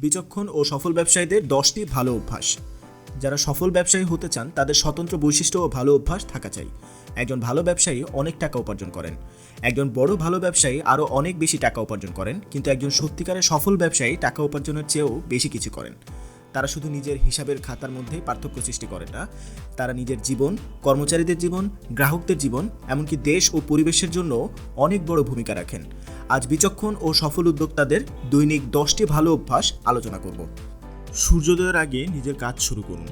বিচক্ষণ ও সফল ব্যবসায়ীদের দশটি ভালো অভ্যাস। যারা সফল ব্যবসায়ী হতে চান, তাদের স্বতন্ত্র বৈশিষ্ট্য ও ভালো অভ্যাস থাকা চাই। একজন ভালো ব্যবসায়ী অনেক টাকা উপার্জন করেন। একজন বড় ভালো ব্যবসায়ী আরও অনেক বেশি টাকা উপার্জন করেন, কিন্তু একজন সত্যিকারের সফল ব্যবসায়ী টাকা উপার্জনের চেয়েও বেশি কিছু করেন। তারা শুধু নিজের হিসাবের খাতার মধ্যেই পার্থক্য সৃষ্টি করে না, তারা নিজের জীবন, কর্মচারীদের জীবন, গ্রাহকদের জীবন, এমনকি দেশ ও পরিবেশের জন্য অনেক বড় ভূমিকা রাখেন। আজ বিচক্ষণ ও সফল উদ্যোক্তাদের দৈনিক দশটি ভালো অভ্যাস আলোচনা করব। সূর্যোদয়ের আগে নিজের কাজ শুরু করুন।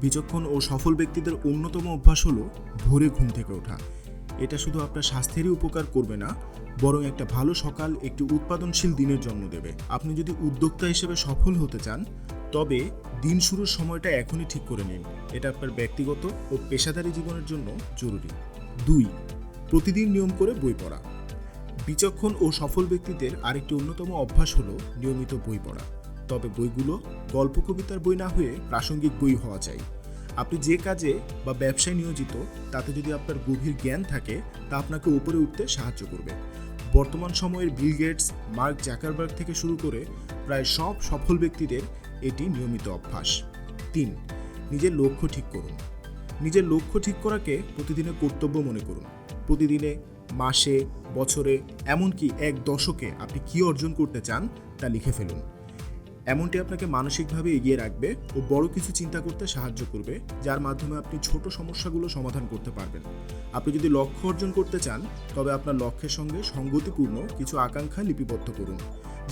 বিচক্ষণ ও সফল ব্যক্তিদের অন্যতম অভ্যাস হলো ভোরে ঘুম থেকে ওঠা। এটা শুধু আপনার স্বাস্থ্যেরই উপকার করবে না, বরং একটা ভালো সকাল একটি উৎপাদনশীল দিনের জন্ম দেবে। আপনি যদি উদ্যোক্তা হিসেবে সফল হতে চান, তবে দিন শুরুর সময়টা এখনই ঠিক করে নিন। এটা আপনার ব্যক্তিগত ও পেশাদারী জীবনের জন্য জরুরি। দুই, প্রতিদিন নিয়ম করে বই পড়া। বিচক্ষণ ও সফল ব্যক্তিদের আরেকটি অন্যতম অভ্যাস হলো নিয়মিত বই পড়া। তবে বইগুলো গল্প, কবিতার বই না হয়ে প্রাসঙ্গিক বই হওয়া চাই। আপনি যে কাজে বা ব্যবসায় নিয়োজিত, তাতে যদি আপনার গভীর জ্ঞান থাকে, তা আপনাকে উপরে উঠতে সাহায্য করবে। বর্তমান সময়ের বিল গেটস, মার্ক জ্যাকারবার্গ থেকে শুরু করে প্রায় সব সফল ব্যক্তিদের এটি নিয়মিত অভ্যাস। তিন, নিজের লক্ষ্য ঠিক করুন। নিজের লক্ষ্য ঠিক করাকে প্রতিদিনের কর্তব্য মনে করুন। প্রতিদিনে মাসে, বছরে, এমনকি এক দশকে আপনি কী অর্জন করতে চান তা লিখে ফেলুন। এমনটি আপনাকে মানসিকভাবে এগিয়ে রাখবে ও বড় কিছু চিন্তা করতে সাহায্য করবে, যার মাধ্যমে আপনি ছোট সমস্যাগুলো সমাধান করতে পারবেন। আপনি যদি লক্ষ্য অর্জন করতে চান, তবে আপনার লক্ষ্যের সঙ্গে সঙ্গতিপূর্ণ কিছু আকাঙ্ক্ষা লিপিবদ্ধ করুন।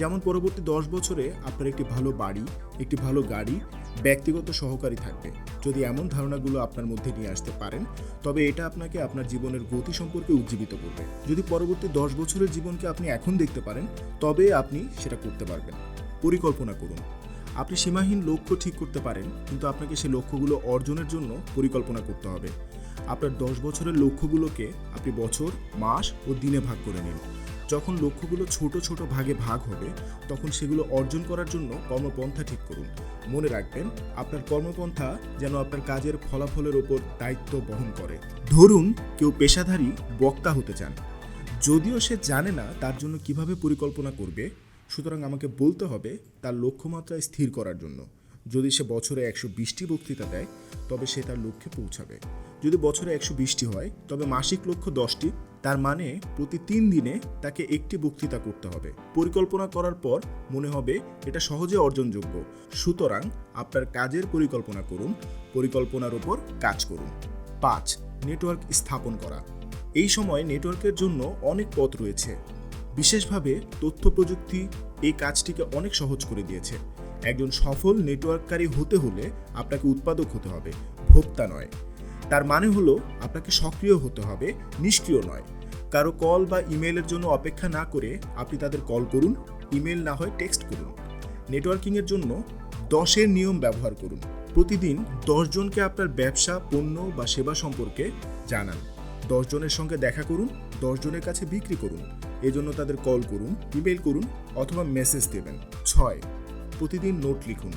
যেমন পরবর্তী দশ বছরে আপনার একটি ভালো বাড়ি, একটি ভালো গাড়ি ব্যক্তিগত সহকারী থাকবে। যদি এমন ধারণাগুলো আপনার মধ্যে নিয়ে আসতে পারেন, তবে এটা আপনাকে আপনার জীবনের গতি সম্পর্কে উজ্জীবিত করবে। যদি পরবর্তী দশ বছরের জীবনকে আপনি এখন দেখতে পারেন, তবে আপনি সেটা করতে পারবেন। পরিকল্পনা করুন। আপনি সীমাহীন লক্ষ্য ঠিক করতে পারেন, কিন্তু আপনাকে সেই লক্ষ্যগুলো অর্জনের জন্য পরিকল্পনা করতে হবে। আপনার দশ বছরের লক্ষ্যগুলোকে আপনি বছর, মাস ও দিনে ভাগ করে নিন। যখন লক্ষ্যগুলো ছোট ছোট ভাগে ভাগ হবে, তখন সেগুলো অর্জন করার জন্য কর্মপন্থা ঠিক করুন। মনে রাখবেন, আপনার কর্মপন্থা যেন আপনার কাজের ফলাফলের ওপর দায়িত্ব বহন করে। ধরুন, কেউ পেশাধারী বক্তা হতে চান। যদিও সে জানে না তার জন্য কীভাবে পরিকল্পনা করবে, সুতরাং আমাকে বলতে হবে তার লক্ষ্যমাত্রায় স্থির করার জন্য। যদি সে বছরে একশো বিশটি বক্তৃতা দেয়, তবে সে তার লক্ষ্যে পৌঁছাবে। যদি বছরে একশো বিশটি হয়, তবে মাসিক লক্ষ্য দশটি তার মানে প্রতি তিন দিনে তাকে একটি বক্তৃতা করতে হবে। পরিকল্পনা করার পর মনে হবে এটা সহজে অর্জনযোগ্য। সুতরাং আপনার কাজের পরিকল্পনা করুন, পরিকল্পনার উপর কাজ করুন। পাঁচ, নেটওয়ার্ক স্থাপন করা। এই সময় নেটওয়ার্কের জন্য অনেক পথ রয়েছে। বিশেষভাবে তথ্য প্রযুক্তি এই কাজটিকে অনেক সহজ করে দিয়েছে। একজন সফল নেটওয়ার্ককারী হতে হলে আপনাকে উৎপাদক হতে হবে, ভোক্তা নয়। তার মানে হলো, আপনাকে সক্রিয় হতে হবে, নিষ্ক্রিয় নয়। কারও কল বা ইমেলের জন্য অপেক্ষা না করে আপনি তাদের কল করুন ইমেল না হয় টেক্সট করুন। নেটওয়ার্কিংয়ের জন্য দশের নিয়ম ব্যবহার করুন। প্রতিদিন দশজনকে আপনার ব্যবসা, পণ্য বা সেবা সম্পর্কে জানান। দশজনের সঙ্গে দেখা করুন দশজনের কাছে বিক্রি করুন। এজন্য তাদের কল করুন ইমেল করুন অথবা মেসেজ দেবেন। ছয়, প্রতিদিন নোট লিখুন।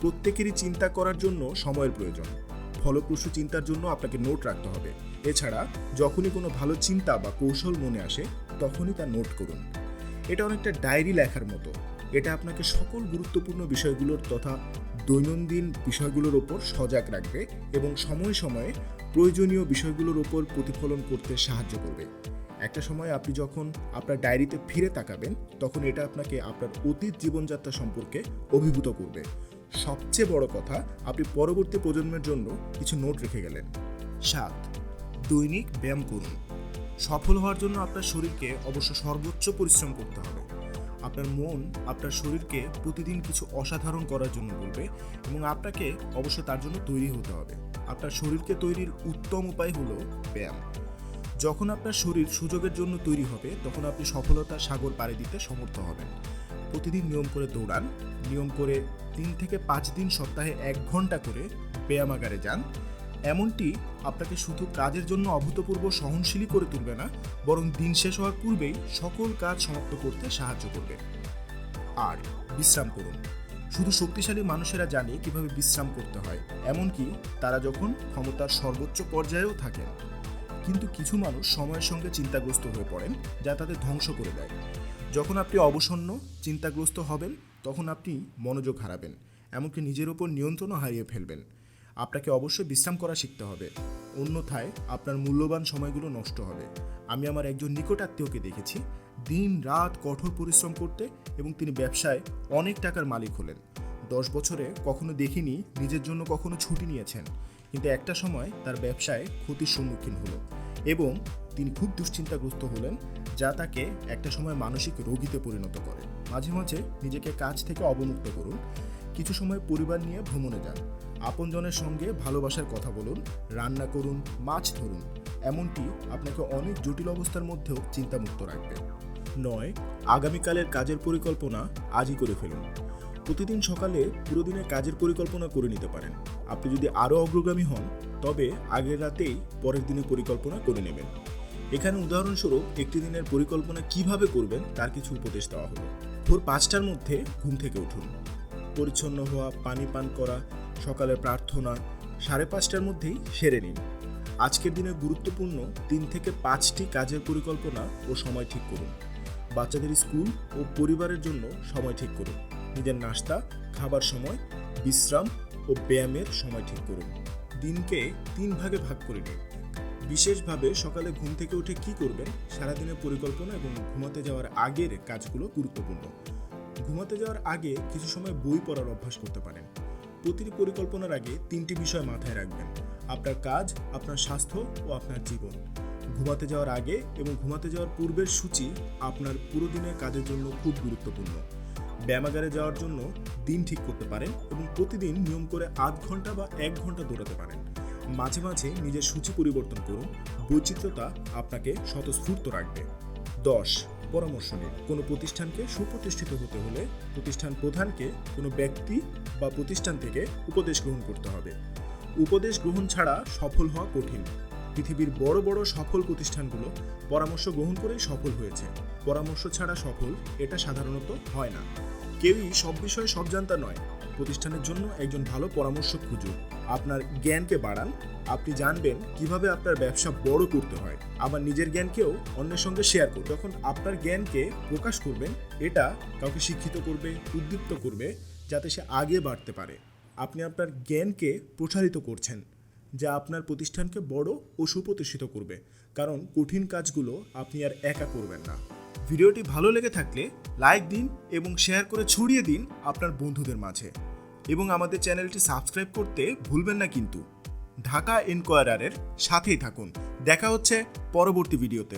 প্রত্যেকেরই চিন্তা করার জন্য সময়ের প্রয়োজন। ফলপ্রসূ চিন্তার জন্য আপনাকে নোট রাখতে হবে। এছাড়া, যখনই কোনো ভালো চিন্তা বা কৌশল মনে আসে, তখনই তা নোট করুন। এটা অনেকটা ডায়েরি লেখার মতো। এটা আপনাকে সকল গুরুত্বপূর্ণ বিষয়গুলোর তথা দৈনন্দিন বিষয়গুলোর ওপর সজাগ রাখবে এবং সময়ে সময়ে প্রয়োজনীয় বিষয়গুলোর ওপর প্রতিফলন করতে সাহায্য করবে। একটা সময় আপনি যখন আপনার ডায়েরিতে ফিরে তাকাবেন, তখন এটা আপনাকে আপনার অতীত জীবনযাত্রা সম্পর্কে অভিভূত করবে। সবচেয়ে বড় কথা, আপনি পরবর্তী প্রজন্মের জন্য কিছু নোট রেখে গেলেন। সাত, দৈনিক ব্যায়াম করুন। সফল হওয়ার জন্য আপনার শরীরকে অবশ্য সর্বোচ্চ পরিশ্রম করতে হবে। আপনার মন, আপনার শরীরকে প্রতিদিন কিছু অসাধারণ করার জন্য বলবে এবং আপনাকে অবশ্য তার জন্য তৈরি হতে হবে। আপনার শরীরকে তৈরির উত্তম উপায় হলো ব্যায়াম। যখন আপনার শরীর সুযোগের জন্য তৈরি হবে, তখন আপনি সফলতার সাগর পাড়ি দিতে সমর্থ হবেন। প্রতিদিন নিয়ম করে দৌড়ান, নিয়ম করে তিন থেকে পাঁচ দিন সপ্তাহে এক ঘণ্টা করে ব্যায়ামাগারে যান। এমনটি আপনাকে শুধু কাজের জন্য অভূতপূর্ব সহনশীলই করে তুলবে না, বরং দিন শেষ হওয়ার পূর্বেই সকল কাজ সমাপ্ত করতে সাহায্য করবে। আর বিশ্রাম করুন। শুধু শক্তিশালী মানুষেরা জানে কীভাবে বিশ্রাম করতে হয়, এমনকি তারা যখন ক্ষমতার সর্বোচ্চ পর্যায়েও থাকেন। কিন্তু কিছু মানুষ সময়ের সঙ্গে চিন্তাগ্রস্ত হয়ে পড়েন, যা তাদের ধ্বংস করে দেয়। যখন আপনি অবসন্ন, চিন্তাগ্রস্ত হবেন, তখন আপনি মনোযোগ হারাবেন, এমনকি নিজের ওপর নিয়ন্ত্রণও হারিয়ে ফেলবেন। আপনাকে অবশ্যই বিশ্রাম করা শিখতে হবে। অন্যথায় আপনার মূল্যবান সময়গুলো নষ্ট হবে। আমি আমার একজন নিকট আত্মীয়কে দেখেছি, দিন রাত কঠোর পরিশ্রম করতে এবং তিনি ব্যবসায় অনেক টাকার মালিক হলেন। দশ বছরে কখনো দেখিনি, নিজের জন্য কখনো ছুটি নিয়েছেন। কিন্তু একটা সময় তার ব্যবসায় ক্ষতির সম্মুখীন হলো। এবং তিনি খুব দুশ্চিন্তাগ্রস্ত হলেন, যা তাকে একটা সময় মানসিক রোগীতে পরিণত করে। মাঝে মাঝে নিজেকে কাজ থেকে অবমুক্ত করুন, কিছু সময় পরিবার নিয়ে ভ্রমণে যান। আপনজনের সঙ্গে ভালোবাসার কথা বলুন, রান্না করুন, মাছ ধরুন এমনটি আপনাকে অনেক জটিল অবস্থার মধ্যেও চিন্তামুক্ত রাখবে। নয়, আগামীকালের কাজের পরিকল্পনা আজই করে ফেলুন। প্রতিদিন সকালে পুরো দিনের কাজের পরিকল্পনা করে নিতে পারেন। আপনি যদি আরও অগ্রগামী হন, তবে আগের রাতেই পরের দিনের পরিকল্পনা করে নেবেন। এখানে উদাহরণস্বরূপ, একটি দিনের পরিকল্পনা কীভাবে করবেন তার কিছু উপদেশ দেওয়া হলো। ভোর পাঁচটার মধ্যে ঘুম থেকে উঠুন। পরিচ্ছন্ন হওয়া, পানি পান করা, সকালের প্রার্থনা, সাড়ে পাঁচটার মধ্যেই সেরে নিন। আজকের দিনে গুরুত্বপূর্ণ তিন থেকে পাঁচটি কাজের পরিকল্পনা ও সময় ঠিক করুন। বাচ্চাদের স্কুল ও পরিবারের জন্য সময় ঠিক করুন। নিজের নাস্তা, খাবার সময়, বিশ্রাম ও ব্যায়ামের সময় ঠিক করুন। দিনকে তিন ভাগে ভাগ করে নিন। বিশেষভাবে সকালে ঘুম থেকে উঠে কি করবেন? সারাদিনের পরিকল্পনা এবং ঘুমাতে যাওয়ার আগের কাজগুলো গুরুত্বপূর্ণ। ঘুমাতে যাওয়ার আগে কিছু সময় বই পড়ার অভ্যাস করতে পারেন। প্রতিটি পরিকল্পনার আগে তিনটি বিষয় মাথায় রাখবেন। আপনার কাজ, আপনার স্বাস্থ্য ও আপনার জীবন। ঘুমাতে যাওয়ার আগে এবং ঘুমাতে যাওয়ার পূর্বের সূচি আপনার পুরো দিনের কাজের জন্য খুব গুরুত্বপূর্ণ। ব্যায়ামাগারে যাওয়ার জন্য দিন ঠিক করতে পারেন এবং প্রতিদিন নিয়ম করে আধ ঘণ্টা বা এক ঘণ্টা দৌড়াতে পারেন। মাঝে মাঝে নিজের সূচি পরিবর্তন করুন, বৈচিত্র্যতা আপনাকে স্বতঃস্ফূর্ত রাখবে। দশ, পরামর্শ নিন। কোনো প্রতিষ্ঠানকে সুপ্রতিষ্ঠিত হতে হলে প্রতিষ্ঠান প্রধানকে কোনো ব্যক্তি বা প্রতিষ্ঠান থেকে উপদেশ গ্রহণ করতে হবে। উপদেশ গ্রহণ ছাড়া সফল হওয়া কঠিন। পৃথিবীর বড় বড় সফল প্রতিষ্ঠানগুলো পরামর্শ গ্রহণ করেই সফল হয়েছে। পরামর্শ ছাড়া সফল এটা সাধারণত হয় না। কেউই সব বিষয়ে সব জানতা নয়। প্রতিষ্ঠানের জন্য একজন ভালো পরামর্শ খুঁজুন। আপনার জ্ঞানকে বাড়ান। আপনি জানবেন কীভাবে আপনার ব্যবসা বড় করতে হয়। আবার নিজের জ্ঞানকেও অন্যের সঙ্গে শেয়ার করুন। যখন আপনার জ্ঞানকে প্রকাশ করবেন, এটা কাউকে শিক্ষিত করবে, উদ্দীপ্ত করবে, যাতে সে আগে বাড়তে পারে। আপনি আপনার জ্ঞানকে প্রসারিত করছেন। যা আপনার প্রতিষ্ঠানকে বড় ও সুপ্রতিষ্ঠিত করবে। কারণ কঠিন কাজগুলো আপনি আর একা করবেন না। ভিডিওটি ভালো লেগে থাকলে লাইক দিন এবং শেয়ার করে ছড়িয়ে দিন আপনার বন্ধুদের মাঝে। এবং আমাদের চ্যানেলটি সাবস্ক্রাইব করতে ভুলবেন না কিন্তু। ঢাকা এনকোয়ারারের সাথেই থাকুন। দেখা হচ্ছে পরবর্তী ভিডিওতে।